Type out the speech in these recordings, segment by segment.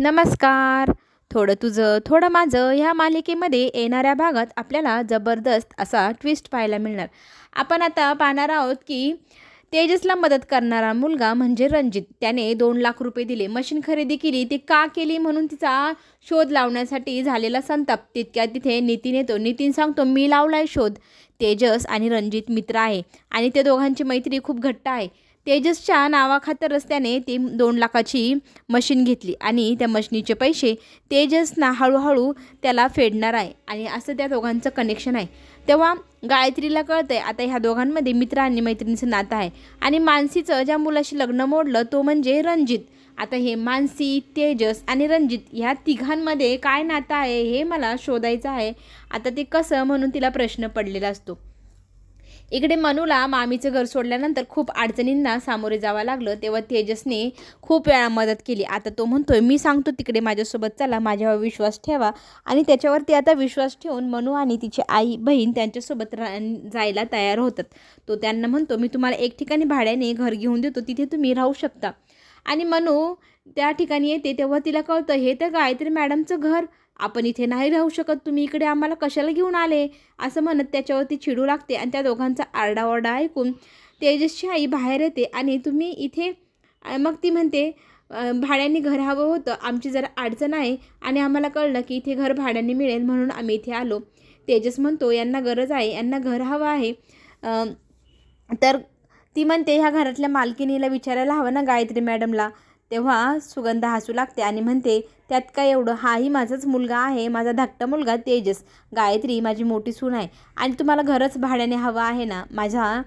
नमस्कार. थोडं तुझं थोडं माझं ह्या मालिकेमध्ये येणाऱ्या भागात आपल्याला जबरदस्त असा ट्विस्ट पाहायला मिळणार. आपण आता पाहणार आहोत की तेजसला मदत करणारा मुलगा म्हणजे रणजित. त्याने दोन लाख रुपये दिले. मशीन खरेदी केली. ती का केली म्हणून तिचा शोध लावण्यासाठी झालेला संताप. तितक्या तिथे नितीन येतो. नितीन सांगतो मी लावलाय शोध. तेजस आणि रणजित मित्र आहे आणि ते दोघांची मैत्री खूप घट्ट आहे. तेजसच्या नावाखातर रस्त्याने ती दोन लाखाची मशीन घेतली आणि त्या मशीनीचे पैसे तेजसना हळूहळू त्याला फेडणार आहे. आणि असं त्या दोघांचं कनेक्शन आहे. तेव्हा गायत्रीला कळतं आहे आता ह्या दोघांमध्ये मित्र आणि मैत्रिणीचं नातं आहे. आणि मानसीचं ज्या मुलाशी लग्न मोडलं तो म्हणजे रणजित. आता हे मानसी तेजस आणि रणजित ह्या तिघांमध्ये काय नातं आहे हे मला शोधायचं आहे. आता ते कसं म्हणून तिला प्रश्न पडलेला असतो. इकडे मनूला मामीचं घर सोडल्यानंतर खूप अडचणींना सामोरे जावं लागलं. तेव्हा तेजसने खूप वेळा मदत केली. आता तो म्हणतोय मी सांगतो तिकडे माझ्यासोबत चला माझ्यावर विश्वास ठेवा. आणि त्याच्यावरती आता विश्वास ठेवून मनू आणि तिची आई बहीण त्यांच्यासोबत रा जायला तयार होतात. तो त्यांना म्हणतो मी तुम्हाला एक ठिकाणी भाड्याने घर घेऊन देतो तिथे तुम्ही राहू शकता. आणि मनू त्या ठिकाणी येते तेव्हा तिला कळतं हे तर गायत्री मॅडमचं घर आपण इथे नाही राहू शकत तुम्ही इकडे आम्हाला कशाला घेऊन आले? असं म्हणत त्याच्यावरती चिडू लागते आणि त्या दोघांचा आरडाओरडा ऐकून तेजसची आई बाहेर येते आणि तुम्ही इथे मग ती म्हणते भाड्याने घर हवं होतं आमची जरा अडचण आहे आणि आम्हाला कळलं की इथे घर भाड्याने मिळेल म्हणून आम्ही इथे आलो. तेजस म्हणतो यांना गरज आहे यांना घर हवं आहे. तर ती म्हणते ह्या घरातल्या मालकिनीला विचारायला हवं ना गायत्री मॅडमला? तेव्हा सुगंधा हसू लागते आणि म्हणते त्यात काय एवढं? हाही माझाच मुलगा आहे. माझा धाकटा मुलगा तेजस. गायत्री माझी मोठी सून आहे. आणि तुम्हाला घरच भाड्याने हवं आहे ना? माझा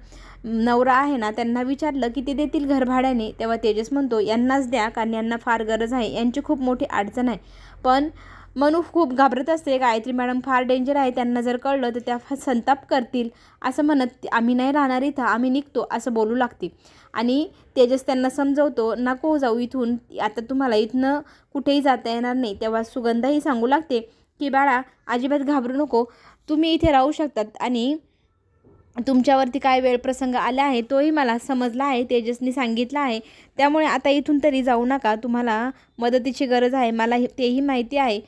नवरा आहे ना? त्यांना विचारलं की ते देतील घर भाड्याने? तेव्हा तेजस म्हणतो यांनाच द्या कारण यांना फार गरज आहे. यांची खूप मोठी अडचण आहे. पण मनू खूप घाबरत असते. गायत्री मॅडम फार डेंजर आहे. त्यांना जर कळलं तर त्या फार संताप करतील. असं म्हणत आम्ही नाही राहणार इथं. आम्ही निघतो. असं बोलू लागते. आणि तेजस त्यांना समजवतो नको जाऊ इथून. आता तुम्हाला इथनं कुठेही जाता येणार नाही. तेव्हा सुगंधाही सांगू लागते की बाळा अजिबात घाबरू नको. तुम्ही इथे राहू शकतात. आणि तुमच्यावरती काय वेळ प्रसंग आला आहे तोही मला समजला आहे. तेजसनी सांगितला आहे. त्यामुळे आता इथून तरी जाऊ नका. तुम्हाला मदतीची गरज आहे. मला हे- तेही माहिती आहे.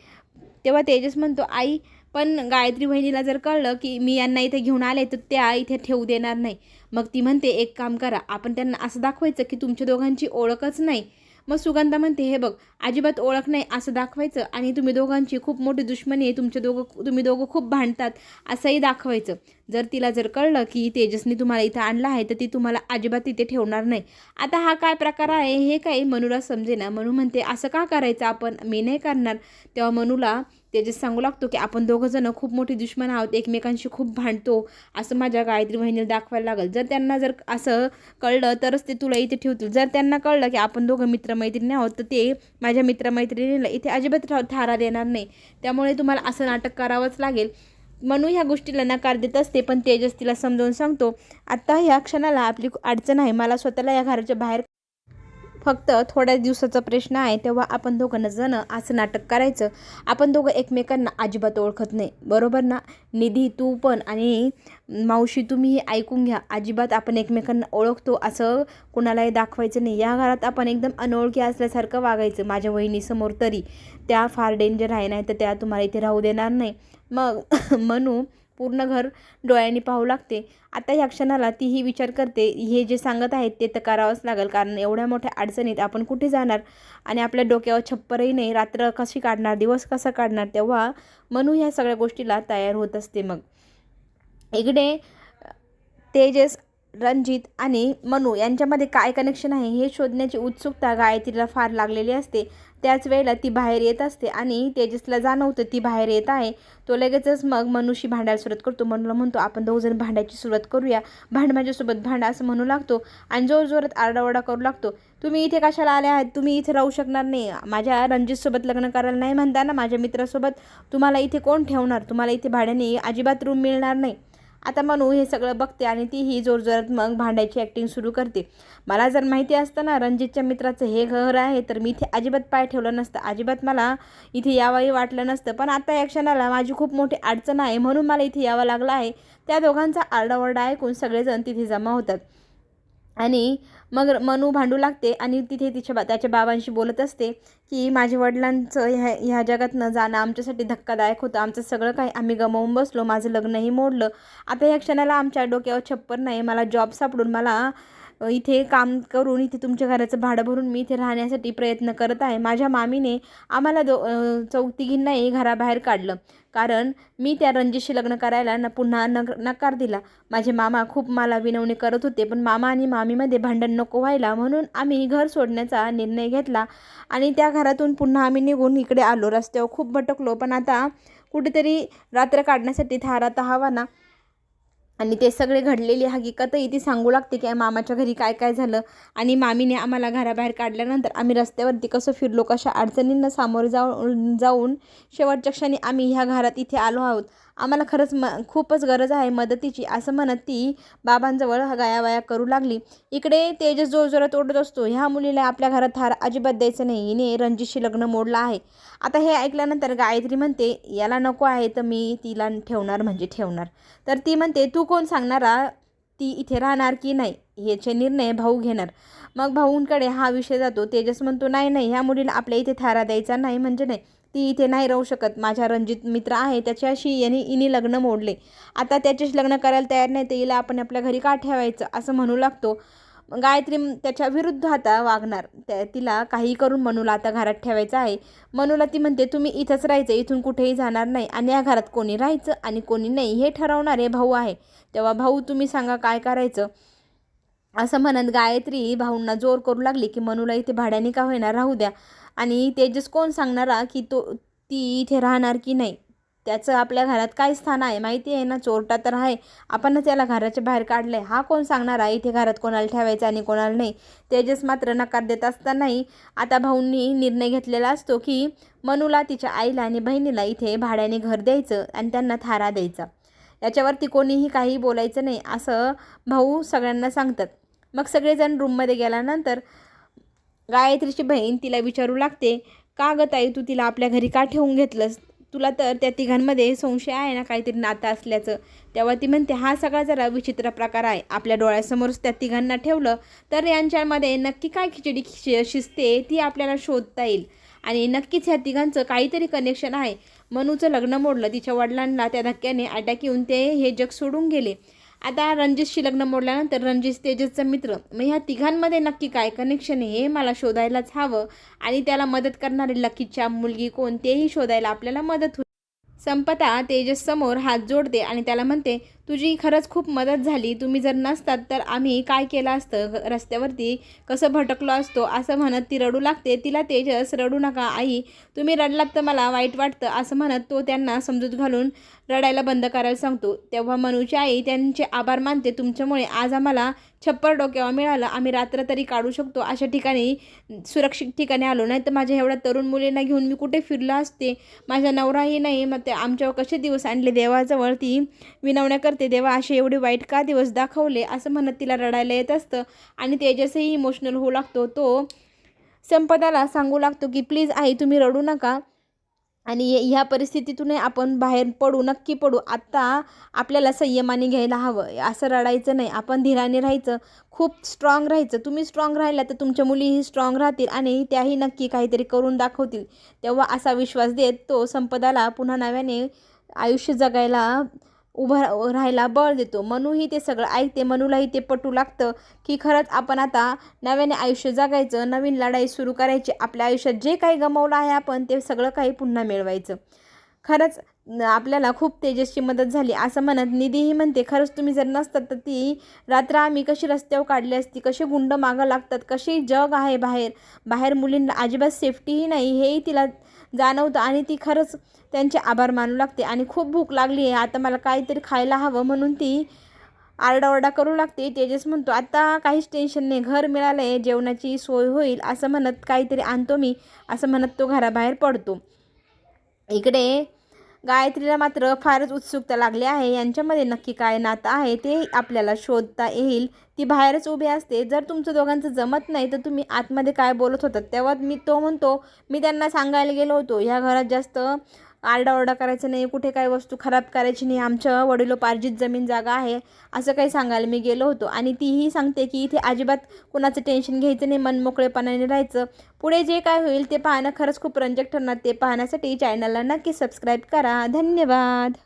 तेव्हा तेजस म्हणतो आई पण गायत्री बहिणीला जर कळलं की मी यांना इथे घेऊन आले तर त्या इथे ठेवू देणार नाही. मग ती म्हणते एक काम करा आपण त्यांना असं दाखवायचं की तुमच्या दोघांची ओळखच नाही. मग सुगंधा म्हणते हे बघ अजिबात ओळख नाही असं दाखवायचं आणि तुम्ही दोघांची खूप मोठी दुश्मनी आहे तुमच्या दोघं तुम्ही दोघं खूप भांडतात असंही दाखवायचं. जर तिला जर कळलं की तेजसने तुम्हाला इथं आणलं आहे तर ती तुम्हाला अजिबात तिथे ठेवणार नाही. आता हा काय प्रकार आहे हे काही मनूला समजेना मनू म्हणते असं का करायचं? आपण मी नाही करणार. तेव्हा मनूला तेजस सांगू लागतो की आपण दोघंजणं खूप मोठी दुश्मन आहोत एकमेकांशी खूप भांडतो. असं माझ्या गायत्री बहिणीला दाखवायला लागेल. जर त्यांना जर असं कळलं तरच ते तुला इथे ठेवतील. जर त्यांना कळलं की आपण दोघं मित्रमैत्रिणी आहोत तर ते माझ्या मित्रमैत्रिणीला इथे अजिबात रा- थारा देणार नाही. त्यामुळे तुम्हाला असं नाटक करावंच लागेल. म्हणून ह्या गोष्टीला नकार देत असते पण तेजस तिला समजावून सांगतो आत्ता ह्या क्षणाला आपली अडचण आहे मला स्वतःला या घराच्या बाहेर फक्त थोड्या दिवसाचा प्रश्न आहे तेव्हा आपण दोघं जण असं नाटक करायचं. आपण दोघं एकमेकांना अजिबात ओळखत नाही. बरोबर ना? निधी तू पण आणि मावशी तुम्ही ऐकून घ्या. अजिबात आपण एकमेकांना ओळखतो असं कुणालाही दाखवायचं नाही. या घरात आपण एकदम अनोळखी असल्यासारखं वागायचं माझ्या वहिनीसमोर तरी. त्या फार डेंजर आहे नाही तर त्या तुम्हाला इथे राहू देणार नाही. मग म्हणू पूर्ण घर डोळ्यांनी पाहू लागते. आता ह्या क्षणाला तीही विचार करते. हे जे सांगत आहेत ते तर करावंच लागेल कारण एवढ्या मोठ्या अडचणीत आपण कुठे जाणार? आणि आपल्या डोक्यावर छप्परही नाही. रात्र कशी काढणार? दिवस कसा काढणार? तेव्हा मनू ह्या सगळ्या गोष्टीला तयार होत असते मग. इकडे तेजस रणजित आणि मनू यांच्यामध्ये काय कनेक्शन आहे हे शोधण्याची उत्सुकता गायत्रीला फार लागलेली असते. त्याच वेळेला ती बाहेर येत असते आणि तेजसला जाणवतं ती बाहेर येत आहे. तो लगेचच मग मनुशी भांडायला सुरुवात करतो. मनूला म्हणतो आपण दोघजण भांडायची सुरुवात करूया. भांड माझ्यासोबत भांडा असं म्हणू लागतो आणि जोर जोरात आरडाओरडा करू लागतो. तुम्ही इथे कशाला आले आहात? तुम्ही इथे राहू शकणार नाही. माझ्या रणजितसोबत लग्न करायला नाही म्हणता ना माझ्या मित्रासोबत तुम्हाला इथे कोण ठेवणार? तुम्हाला इथे भाड्याने अजिबात रूम मिळणार नाही. आता मनू हे सगळं बघते आणि तीही जोरजोरात मग भांडायची ॲक्टिंग सुरू करते. मला जर माहिती असतं ना रणजितच्या मित्राचं हे घर आहे तर मी इथे अजिबात पाय ठेवलं नसतं. अजिबात मला इथे यावंही वाटलं नसतं. पण आता या क्षणाला माझी खूप मोठी अडचण आहे. म्हणून मला इथे यावं लागलं आहे. त्या दोघांचा आरडाओरडा ऐकून सगळेजण तिथे जमा होतात. आणि मग मनू भांडू लागते आणि तिथे तिच्या बा त्याच्या बाबांशी बोलत असते की माझ्या वडिलांचं ह्या ह्या जगात न जाणं आमच्यासाठी धक्कादायक होतं. आमचं सगळं काही आम्ही गमावून बसलो. माझं लग्नही मोडलं. आता या क्षणाला आमच्या डोक्यावर छप्पर नाही. मला जॉब सापडून मला इथे काम करून इथे तुमच्या घराचं भाडं भरून मी इथे राहण्यासाठी प्रयत्न करत आहे. माझ्या मामीने आम्हाला दो अ, तिघींनाही घराबाहेर काढलं. कारण मी त्या रणजीशी लग्न करायला न पुन्हा न नकार दिला. माझे मामा खूप मला विनवणी करत होते पण मामा आणि मामीमध्ये भांडण नको व्हायला म्हणून आम्ही घर सोडण्याचा निर्णय घेतला आणि त्या घरातून पुन्हा आम्ही निघून इकडे आलो. रस्त्यावर खूप भटकलो पण आता कुठेतरी रात्र काढण्यासाठी थारा तर हवा ना. आणि ते सगळे घडलेली हकीकतही ती सांगू लागते की मामाच्या घरी काय काय झालं? आणि मामीने आम्हाला घराबाहेर काढल्यानंतर आम्ही रस्त्यावरती कसं फिरलो कशा अडचणींना सामोरे जाऊन जाऊन शेवटच्या क्षणी आम्ही ह्या घरात इथे आलो आहोत. आम्हाला खरंच म खूपच गरज आहे मदतीची. असं म्हणत ती बाबांजवळ गायावाया करू लागली. इकडे तेजस जोरजोरात ओढत असतो. ह्या मुलीला आपल्या घरात थार अजिबात द्यायचं नाही. हिने रणजितशी लग्न मोडलं आहे. आता हे ऐकल्यानंतर गायत्री म्हणते याला नको आहे तर मी तिला ठेवणार म्हणजे ठेवणार. तर ती म्हणते तू कोण सांगणारा? ती इथे राहणार की नाही? याचे निर्णय भाऊ घेणार. मग भाऊंकडे हा विषय जातो. तेजस म्हणतो नाही नाही. ह्या मुलीला आपल्या इथे थारा द्यायचा नाही म्हणजे नाही. ती इथे नाही राहू शकत. माझ्या रणजित मित्र आहे त्याच्याशी यांनी इनी लग्न मोडले. आता त्याच्याशी लग्न करायला तयार नाही तर हिला आपण आपल्या घरी का ठेवायचं? असं म्हणू लागतो. गायत्री त्याच्या विरुद्ध आता वागणार. त्या तिला काही करून मनूला आता घरात ठेवायचं आहे. मनूला ती म्हणते तुम्ही इथंच राहायचं इथून कुठेही जाणार नाही. आणि या घरात कोणी राहायचं आणि कोणी नाही हे ठरवणारे भाऊ आहे. तेव्हा भाऊ तुम्ही सांगा काय करायचं? असं म्हणत गायत्री भाऊंना जोर करू लागली की मनूला इथे भाड्याने का होईना राहू द्या. आणि तेजस कोण सांगणारा की तो ती इथे राहणार की नाही? त्याचं आपल्या घरात काय स्थान आहे माहिती आहे ना? चोरटा तर आहे. आपणच याला घराच्या बाहेर काढलं आहे हा कोण सांगणार आहे? इथे घरात कोणाला ठेवायचं आणि कोणाला नाही? तेजस मात्र नकार देत असतानाही आता भाऊंनी निर्णय घेतलेला असतो की मनूला तिच्या आईला आणि बहिणीला इथे भाड्याने घर द्यायचं आणि त्यांना थारा द्यायचा. याच्यावरती कोणीही काही बोलायचं नाही असं भाऊ सगळ्यांना सांगतात. मग सगळेजण रूममध्ये गेल्यानंतर गायत्रीची बहीण तिला विचारू लागते का गं ताई तू तिला आपल्या घरी का ठेवून घेतलंस? तुला तर त्या तिघांमध्ये संशय आहे ना काहीतरी नातं असल्याचं. तेव्हा ती म्हणते हा सगळा जरा विचित्र प्रकार आहे. आपल्या डोळ्यासमोरच त्या तिघांना ठेवलं तर यांच्यामध्ये नक्की काय खिचडी खि शिजते ती आपल्याला शोधता येईल. आणि नक्कीच ह्या तिघांचं काहीतरी कनेक्शन आहे. मनूचं लग्न मोडलं. तिच्या वडिलांना त्या धक्क्याने अटॅक येऊन ते हे जग सोडून गेले. आता रणजितशी लग्न मोडल्यानंतर रणजित तेजसचा मित्र. मग ह्या तिघांमध्ये नक्की काय कनेक्शन आहे हे मला शोधायलाच हवं. आणि त्याला मदत करणारी लकीच्या मुलगी कोणतेही शोधायला आपल्याला मदत होईल. संपता तेजस समोर हात जोडते आणि त्याला म्हणते तुझी खरंच खूप मदत झाली. तुम्ही जर नसतात तर आम्ही काय केलं असतं? रस्त्यावरती कसं भटकलो असतो? असं म्हणत ती रडू लागते. तिला तेजस रडू नका आई. तुम्ही रडलात तर मला वाईट वाटतं असं म्हणत तो त्यांना समजूत घालून रडायला बंद करायला सांगतो. तेव्हा मनूची आई त्यांचे आभार मानते. तुमच्यामुळे आज आम्हाला छप्पर डोक्यावर मिळालं. आम्ही रात्र तरी काढू शकतो. अशा ठिकाणी सुरक्षित ठिकाणी आलो. नाही तर माझ्या एवढ्या तरुण मुलींना घेऊन मी कुठे फिरलो असते? माझा नवराही नाही. मग ते आमच्यावर कसे दिवस आणले? देवाजवळ ती विनवण्या करते. देवा असे एवढे वाईट का दिवस दाखवले? असं म्हणत तिला रडायला येत असतं. आणि तेजसही इमोशनल होऊ लागतो. तो संपदाला सांगू लागतो की प्लीज आई तुम्ही रडू नका. आणि ह्या- ह्या परिस्थितीतूनही आपण बाहेर पडू नक्की पडू. आत्ता आपल्याला संयमाने घ्यायला हवं. असं रडायचं नाही. आपण धीराने राहायचं. खूप स्ट्रॉंग राहायचं. तुम्ही स्ट्रॉंग राहिला तर तुमच्या मुलीही स्ट्रॉंग राहतील आणि त्याही नक्की काहीतरी करून दाखवतील. तेव्हा असा विश्वास देत तो संपदाला पुन्हा नव्याने आयुष्य जगायला उभं राहायला बळ देतो. मनूही ते सगळं ऐकते मनूलाही ते पटू लागतं की खरंच आपण आता नव्याने आयुष्य जगायचं नवीन लढाई सुरू करायची आपल्या आयुष्यात जे काही गमावलं आहे आपण ते सगळं काही पुन्हा मिळवायचं. खरंच आपल्याला खूप तेजसची मदत झाली. असं म्हणत निधीही म्हणते खरंच तुम्ही जर नसतात तर ती रात्र आम्ही कशी रस्त्यावर काढली असती कसे गुंड मागं लागतात कशी जग आहे बाहेर बाहेर मुलींना अजिबात सेफ्टीही नाही हेही तिला जाणवतं आणि ती खरंच त्यांचे आभार मानू लागते. आणि खूप भूक लागली आहे. आता मला काहीतरी खायला हवं म्हणून ती आरडाओरडा करू लागते. तेजस म्हणतो आता काहीच टेन्शन नाही. घर मिळालं आहे जेवणाची सोय होईल. असं म्हणत काहीतरी आणतो मी. असं म्हणत तो घराबाहेर पडतो. इकडे गायत्रीला मात्र फारच उत्सुकता लागली आहे. यांच्यामध्ये नक्की काय नातं आहे ते आपल्याला शोधता येईल. ती बाहेरच उभी असते. जर तुमचं दोघांचं जमत नाही तर तुम्ही आतमध्ये काय बोलत होतात? तेव्हा मी तो म्हणतो मी त्यांना सांगायला गेलो होतो. ह्या घरात जास्त आरडाओरडा करायचं नाही कुठे काय वस्तू खराब करायची नाही आमच्या वडिलोपार्जित जमीन जागा आहे असं काही सांगायला मी गेलो होतो. आणि तीही सांगते की इथे अजिबात कुणाचं टेन्शन घ्यायचं नाही मन मोकळेपणाने राहायचं. पुढे जे काय होईल ते पाहणं खरंच खूप रंजक ठरणार. ते पाहण्यासाठी चॅनलला नक्की सबस्क्राईब करा. धन्यवाद.